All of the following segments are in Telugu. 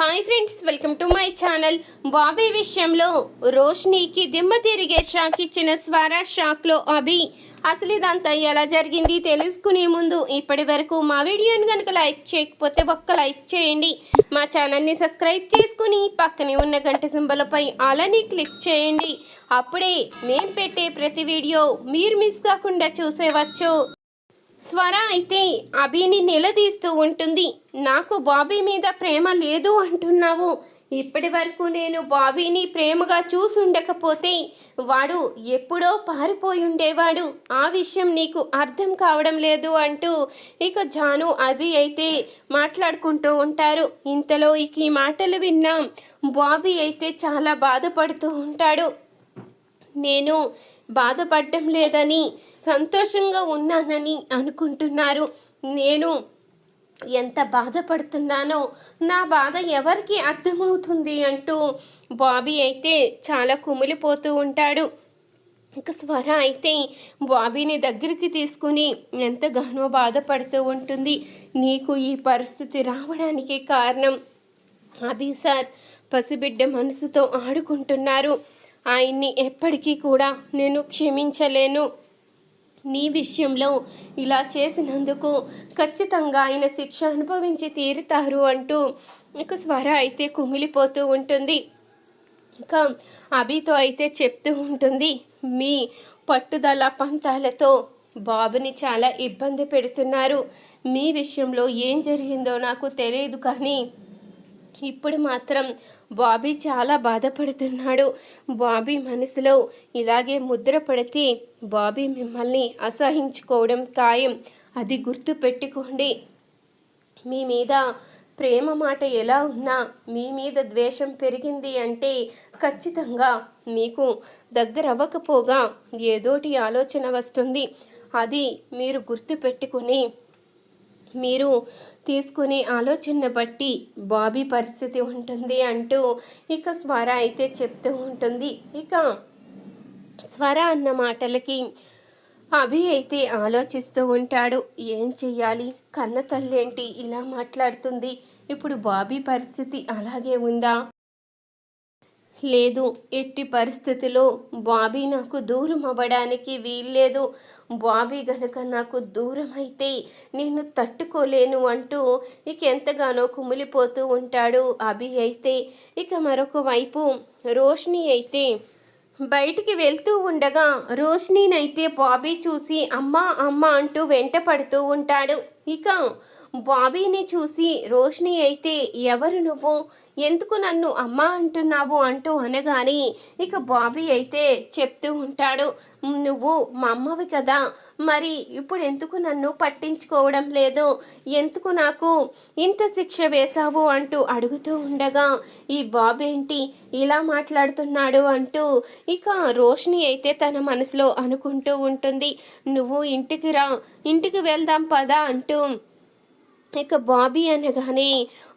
Hi friends welcome to my channel Bobby విషయంలో రోష్నీకి దిమ్మ తిరిగే షాక్ ఇచ్చిన స్వారా షాక్లో అభి. అసలు ఇదంతా ఎలా జరిగింది తెలుసుకునే ముందు ఇప్పటి వరకు మా వీడియోని కనుక లైక్ చేయకపోతే ఒక్క లైక్ చేయండి. మా ఛానల్ని సబ్స్క్రైబ్ చేసుకుని పక్కనే ఉన్న గంట సింబలపై అలానే క్లిక్ చేయండి. అప్పుడే మేము పెట్టే ప్రతి వీడియో మీరు మిస్ కాకుండా చూసేవచ్చు. స్వర అయితే అభిని నిలదీస్తూ ఉంటుంది. నాకు బాబీ మీద ప్రేమ లేదు అంటున్నావు. ఇప్పటి వరకు నేను బాబీని ప్రేమగా చూసుండకపోతే వాడు ఎప్పుడో పారిపోయి ఉండేవాడు. ఆ విషయం నీకు అర్థం కావడం లేదు అంటూ ఇక జాను అభి అయితే మాట్లాడుకుంటూ ఉంటారు. ఇంతలో ఇక ఈ మాటలు విన్నాం బాబీ అయితే చాలా బాధపడుతూ ఉంటాడు. నేను బాధపడడం లేదని సంతోషంగా ఉన్నానని అనుకుంటున్నారు. నేను ఎంత బాధపడుతున్నానో నా బాధ ఎవరికి అర్థమవుతుంది అంటూ బాబీ అయితే చాలా కుమిలిపోతూ ఉంటాడు. ఇక స్వర అయితే బాబీని దగ్గరికి తీసుకుని ఎంతగానో బాధపడుతూ ఉంటుంది. నీకు ఈ పరిస్థితి రావడానికి కారణం అభి సార్. పసిబిడ్డ మనసుతో ఆడుకుంటున్నారు. ఆయన్ని ఎప్పటికీ కూడా నేను క్షమించలేను. నీ విషయంలో ఇలా చేసినందుకు ఖచ్చితంగా ఆయన శిక్ష అనుభవించి తీరుతారు అంటూ ఇక స్వర అయితే కుమిలిపోతూ ఉంటుంది. ఇంకా అభితో అయితే చెప్తూ ఉంటుంది మీ పట్టుదల పంతాలతో బాబుని చాలా ఇబ్బంది పెడుతున్నారు. మీ విషయంలో ఏం జరిగిందో నాకు తెలియదు కానీ ఇప్పుడు మాత్రం బాబీ చాలా బాధపడుతున్నాడు. బాబీ మనసులో ఇలాగే ముద్ర పడితే బాబీ మిమ్మల్ని అసహించుకోవడం ఖాయం. అది గుర్తు పెట్టుకోండి. మీ మీద ప్రేమ మాట ఎలా ఉన్నా మీ మీద ద్వేషం పెరిగింది అంటే ఖచ్చితంగా మీకు దగ్గర అవ్వకపోగా ఏదోటి ఆలోచన వస్తుంది. అది మీరు గుర్తు పెట్టుకుని మీరు తీసుకునే ఆలోచన బట్టి బాబీ పరిస్థితి ఉంటుంది అంటూ ఇక స్వర అయితే చెప్తూ ఉంటుంది. ఇక స్వర అన్న మాటలకి అభి అయితే ఆలోచిస్తూ ఉంటాడు. ఏం చెయ్యాలి? కన్న తల్లేంటి ఇలా మాట్లాడుతుంది. ఇప్పుడు బాబీ పరిస్థితి అలాగే ఉందా? లేదు ఎట్టి పరిస్థితిలో బాబీ నాకు దూరం అవ్వడానికి వీల్లేదు. బాబీ గనక నాకు దూరం అయితే నేను తట్టుకోలేను అంటూ ఇక ఎంతగానో కుమిలిపోతూ ఉంటాడు అభి అయితే. ఇక మరొక వైపు రోషిని అయితే బయటికి వెళ్తూ ఉండగా రోష్నీనైతే బాబీ చూసి అమ్మా అమ్మ అంటూ వెంట పడుతూ ఉంటాడు. ఇక బాబీని చూసి రోషిని అయితే ఎవరు నువ్వు? ఎందుకు నన్ను అమ్మ అంటున్నావు అంటూ అనగానే ఇక బాబీ అయితే చెప్తూ ఉంటాడు. నువ్వు మా అమ్మవి కదా మరి ఇప్పుడు ఎందుకు నన్ను పట్టించుకోవడం లేదు? ఎందుకు నాకు ఇంత శిక్ష వేశావు అంటూ అడుగుతూ ఉండగా ఈ బాబేంటి ఇలా మాట్లాడుతున్నాడు అంటూ ఇక రోషిని అయితే తన మనసులో అనుకుంటూ ఉంటుంది. నువ్వు ఇంటికి రా ఇంటికి వెళ్దాం పదా అంటూ ఇక బాబీ అనగానే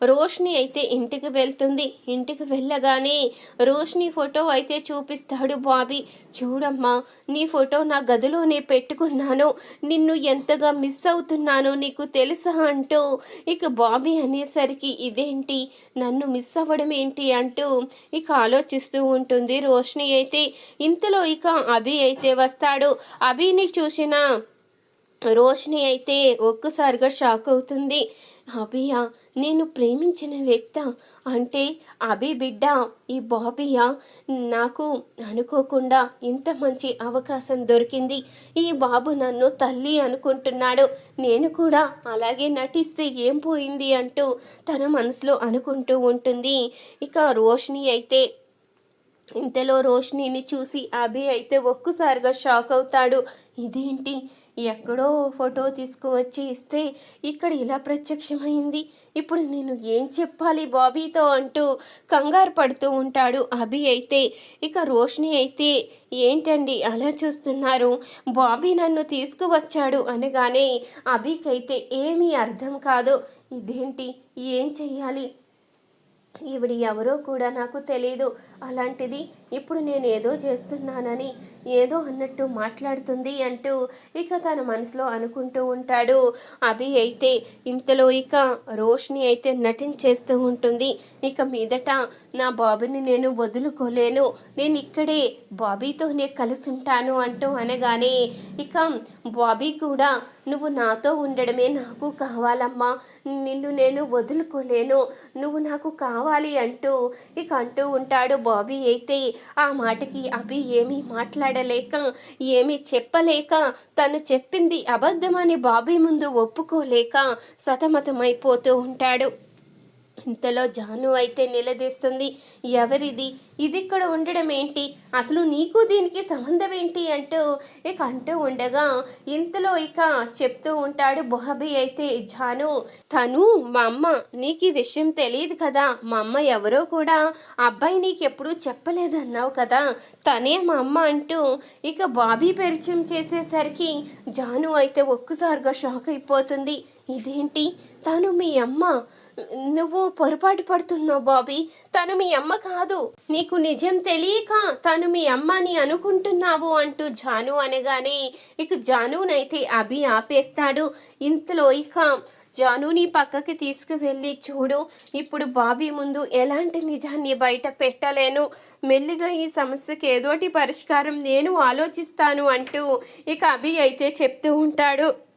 రోష్ని అయితే ఇంటికి వెళ్తుంది. ఇంటికి వెళ్ళగానే రోష్ని ఫోటో అయితే చూపిస్తాడు బాబీ. చూడమ్మా నీ ఫోటో నా గదిలోనే పెట్టుకున్నాను. నిన్ను ఎంతగా మిస్ అవుతున్నానో నీకు తెలుసా అంటూ ఇక బాబీ అనేసరికి ఇదేంటి? నన్ను మిస్ అవ్వడం ఏంటి అంటూ ఇక ఆలోచిస్తూ ఉంటుంది రోష్ని అయితే. ఇంతలో ఇక అభి అయితే వస్తాడు. అభిని చూసిన రోషిని అయితే ఒక్కసారిగా షాక్ అవుతుంది. అభియా నేను ప్రేమించిన వ్యక్త అంటే అభి బిడ్డ. ఈ బాబియా నాకు అనుకోకుండా ఇంత మంచి అవకాశం దొరికింది. ఈ బాబు నన్ను తల్లి అనుకుంటున్నాడు. నేను కూడా అలాగే నటిస్తే ఏం పోయింది అంటూ తన మనసులో అనుకుంటూ ఉంటుంది. ఇక రోషిణి అయితే ఇంతలో రోషినిని చూసి అభి అయితే ఒక్కసారిగా షాక్ అవుతాడు. ఇదేంటి? ఎక్కడో ఫోటో తీసుకువచ్చి ఇస్తే ఇక్కడ ఇలా ప్రత్యక్షమైంది. ఇప్పుడు నేను ఏం చెప్పాలి బాబీతో అంటూ కంగారు పడుతూ ఉంటాడు అభి అయితే. ఇక రోషిని అయితే ఏంటండి అలా చూస్తున్నారు? బాబీ నన్ను తీసుకువచ్చాడు అనగానే అభికైతే ఏమీ అర్థం కాదు. ఇదేంటి? ఏం చెయ్యాలి? ఈవిడ ఎవరో కూడా నాకు తెలియదు అలాంటిది ఇప్పుడు నేను ఏదో చేస్తున్నానని ఏదో అన్నట్టు మాట్లాడుతుంది అంటూ ఇక తన మనసులో అనుకుంటూ ఉంటాడు. అభి అయితే ఇంతలో ఇక రోష్ని అయితే నటించేస్తూ ఉంటుంది. ఇక మీదట నా బాబుని నేను వదులుకోలేను. నేను ఇక్కడే బాబీతోనే కలిసి ఉంటాను అంటూ అనగానే ఇక బాబీ కూడా నువ్వు నాతో ఉండడమే నాకు కావాలమ్మా. నిన్ను నేను వదులుకోలేను. నువ్వు నాకు కావాలి అంటూ ఇక అంటూ ఉంటాడు బాబీ అయితే. ఆ మాటకి అభి ఏమీ మాట్లాడలేక ఏమీ చెప్పలేక తను చెప్పింది అబద్ధమని బాబీ ముందు ఒప్పుకోలేక సతమతమైపోతూ ఉంటాడు. ఇంతలో జాను అయితే నిలదీస్తుంది. ఎవరిది? ఇది ఇక్కడ ఉండడం ఏంటి? అసలు నీకు దీనికి సంబంధం ఏంటి అంటూ ఇక అంటూ ఉండగా ఇంతలో ఇక చెప్తూ ఉంటాడు బొహబీ అయితే జాను. తను మా అమ్మ నీకు ఈ విషయం తెలియదు కదా. మా అమ్మ ఎవరో కూడా అబ్బాయి నీకెప్పుడు చెప్పలేదన్నావు కదా. తనే మా అమ్మ అంటూ ఇక బాబీ పరిచయం చేసేసరికి జాను అయితే ఒక్కసారిగా షాక్ అయిపోతుంది. ఇదేంటి? తను మీ అమ్మ? నువ్వు పొరపాటు పడుతున్నావు బాబీ. తను మీ అమ్మ కాదు. నీకు నిజం తెలియక తను మీ అమ్మ అని అనుకుంటున్నావు అంటూ జాను అనగానే ఇక జానునైతే అభి ఆపేస్తాడు. ఇంతలో ఇక జానుని పక్కకి తీసుకువెళ్ళి చూడు ఇప్పుడు బాబీ ముందు ఎలాంటి నిజాన్ని బయట పెట్టలేను. మెల్లిగా ఈ సమస్యకి ఏదోటి పరిష్కారం నేను ఆలోచిస్తాను అంటూ ఇక అభి అయితే చెప్తూ ఉంటాడు.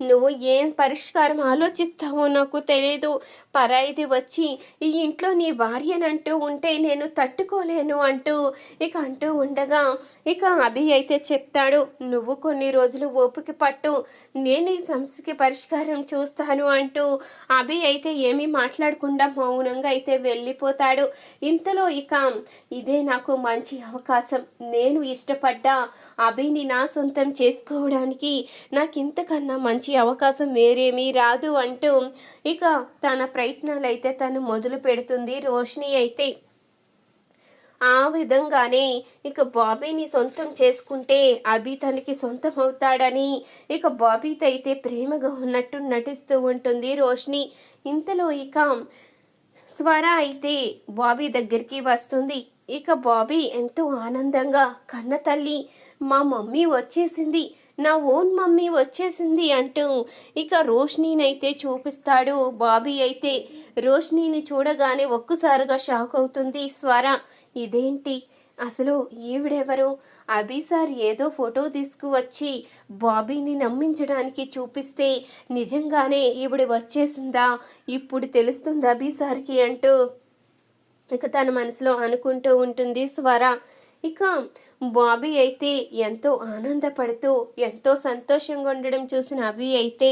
నువ్వు ఏం పరిష్కారం ఆలోచిస్తావో నాకు తెలియదు పరాయిది వచ్చి ఈ ఇంట్లో నీ భార్యనంటూ ఉంటే నేను తట్టుకోలేను అంటూ ఇక అంటూ ఉండగా ఇక అభి అయితే చెప్తాడు నువ్వు కొన్ని రోజులు ఓపిక పట్టు నేను ఈ సమస్యకి పరిష్కారం చూస్తాను అంటూ అభి అయితే ఏమీ మాట్లాడకుండా మౌనంగా అయితే వెళ్ళిపోతాడు. ఇంతలో ఇక ఇదే నాకు మంచి అవకాశం. నేను ఇష్టపడ్డ అభిని నా సొంతం చేసుకోవడానికి నాకు ఇంతకన్నా మంచి అవకాశం వేరేమీ రాదు అంటూ ఇక తన ప్రయత్నాలు అయితే తను మొదలు పెడుతుంది రోషిని అయితే. ఆ విధంగానే ఇక బాబీని సొంతం చేసుకుంటే అభి తనకి సొంతం అవుతాడని ఇక బాబీతో అయితే ప్రేమగా ఉన్నట్టు నటిస్తూ ఉంటుంది రోషిణి. ఇంతలో ఇక స్వర అయితే బాబీ దగ్గరికి వస్తుంది. ఇక బాబీ ఎంతో ఆనందంగా కన్న తల్లి మా మమ్మీ వచ్చేసింది. నా ఓన్ మమ్మీ వచ్చేసింది అంటూ ఇక రోష్నీనైతే చూపిస్తాడు. బాబీ అయితే రోష్నీని చూడగానే ఒక్కసారిగా షాక్ అవుతుంది. స్వర ఇదేంటి? అసలు ఈవిడెవరు? అభి సార్ ఏదో ఫోటో తీసుకువచ్చి బాబీని నమ్మించడానికి చూపిస్తే నిజంగానే ఈవిడ వచ్చేసిందా? ఇప్పుడు తెలుస్తుంది అభి సార్కి అంటూ ఇక తన మనసులో అనుకుంటూ ఉంటుంది స్వర. ఇక బాబీ అయితే ఎంతో ఆనందపడుతూ ఎంతో సంతోషంగా ఉండడం చూసిన అభి అయితే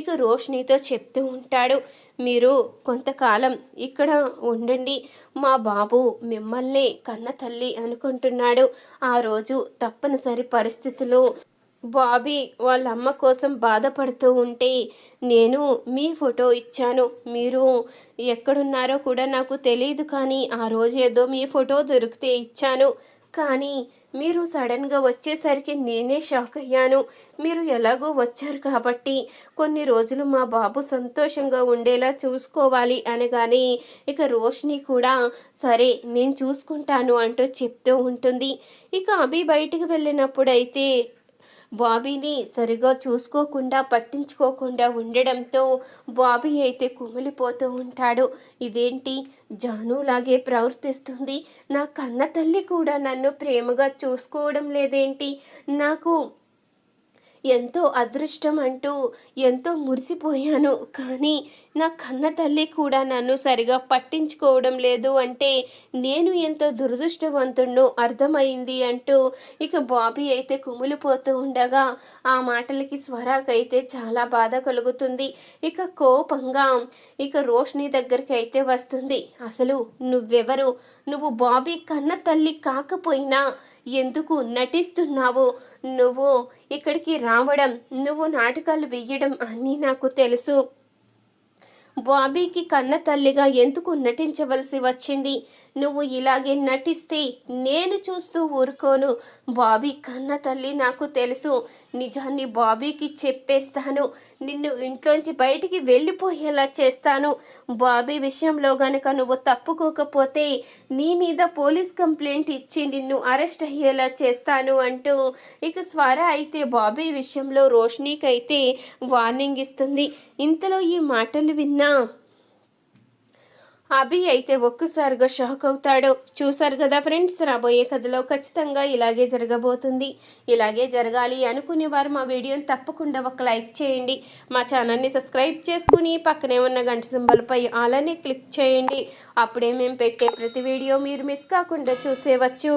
ఇక రోషినితో చెప్తూ ఉంటాడు మీరు కొంతకాలం ఇక్కడ ఉండండి మా బాబు మిమ్మల్ని కన్న తల్లి అనుకుంటున్నాడు. ఆ రోజు తప్పనిసరి పరిస్థితులు. బాబీ వాళ్ళ అమ్మ కోసం బాధపడుతూ ఉంటే నేను మీ ఫోటో ఇచ్చాను. మీరు ఎక్కడున్నారో కూడా నాకు తెలియదు కానీ ఆ రోజు ఏదో మీ ఫోటో దొరికితే ఇచ్చాను. కానీ మీరు సడన్గా వచ్చేసరికి నేనే షాక్ అయ్యాను. మీరు ఎలాగో వచ్చారు కాబట్టి కొన్ని రోజులు మా బాబు సంతోషంగా ఉండేలా చూసుకోవాలి అనగానే ఇక రోషిని కూడా సరే నేను చూసుకుంటాను అంటూ చెప్తూ ఉంటుంది. ఇక అభి బయటికి వెళ్ళినప్పుడైతే బాబీని సరిగా చూసుకోకుండా పట్టించుకోకుండా ఉండడంతో బాబీ అయితే కుమిలిపోతూ ఉంటాడు. ఇదేంటి? జానులాగే ప్రవర్తిస్తుంది. నా కన్న తల్లి కూడా నన్ను ప్రేమగా చూసుకోవడం లేదేంటి? నాకు ఎంతో అదృష్టం అంటూ ఎంతో మురిసిపోయాను. కానీ నా కన్న తల్లి కూడా నన్ను సరిగా పట్టించుకోవడం లేదు అంటే నేను ఎంతో దురదృష్టవంతుణ్ణో అర్థమైంది అంటూ ఇక బాబీ అయితే కుమిలిపోతూ ఉండగా ఆ మాటలకి స్వరాకైతే చాలా బాధ కలుగుతుంది. ఇక కోపంగా ఇక రోషిని దగ్గరికి అయితే వస్తుంది. అసలు నువ్వెవరు? నువ్వు బాబీ కన్న తల్లి కాకపోయినా ఎందుకు నటిస్తున్నావు? నువ్వు ఇక్కడికి రావడం నువ్వు నాటకాలు వేయడం అన్నీ నాకు తెలుసు. బాబీకి కన్న తల్లిగా ఎందుకు నటించవలసి వచ్చింది? నువ్వు ఇలాగే నటిస్తే నేను చూస్తూ ఊరుకోను. బాబీ కన్న తల్లి నాకు తెలుసు. నిజాన్ని బాబీకి చెప్పేస్తాను. నిన్ను ఇంట్లోంచి బయటికి వెళ్ళిపోయేలా చేస్తాను. బాబీ విషయంలో గనక నువ్వు తప్పుకోకపోతే నీ మీద పోలీస్ కంప్లైంట్ ఇచ్చి నిన్ను అరెస్ట్ అయ్యేలా చేస్తాను అంటూ ఇక స్వర అయితే బాబీ విషయంలో రోషనీకి అయితే వార్నింగ్ ఇస్తుంది. ఇంతలో ఈ మాటలు విన్నా అభి అయితే ఒక్కసారిగా షాక్ అవుతాడు. చూసారు కదా ఫ్రెండ్స్ రాబోయే కథలో ఖచ్చితంగా ఇలాగే జరగబోతుంది. ఇలాగే జరగాలి అనుకునే వారు మా వీడియోని తప్పకుండా ఒక లైక్ చేయండి. మా ఛానల్ని సబ్స్క్రైబ్ చేసుకుని పక్కనే ఉన్న గంట సింబల్పై అలానే క్లిక్ చేయండి. అప్పుడే మేము పెట్టే ప్రతి వీడియో మీరు మిస్ కాకుండా చూసేవచ్చు.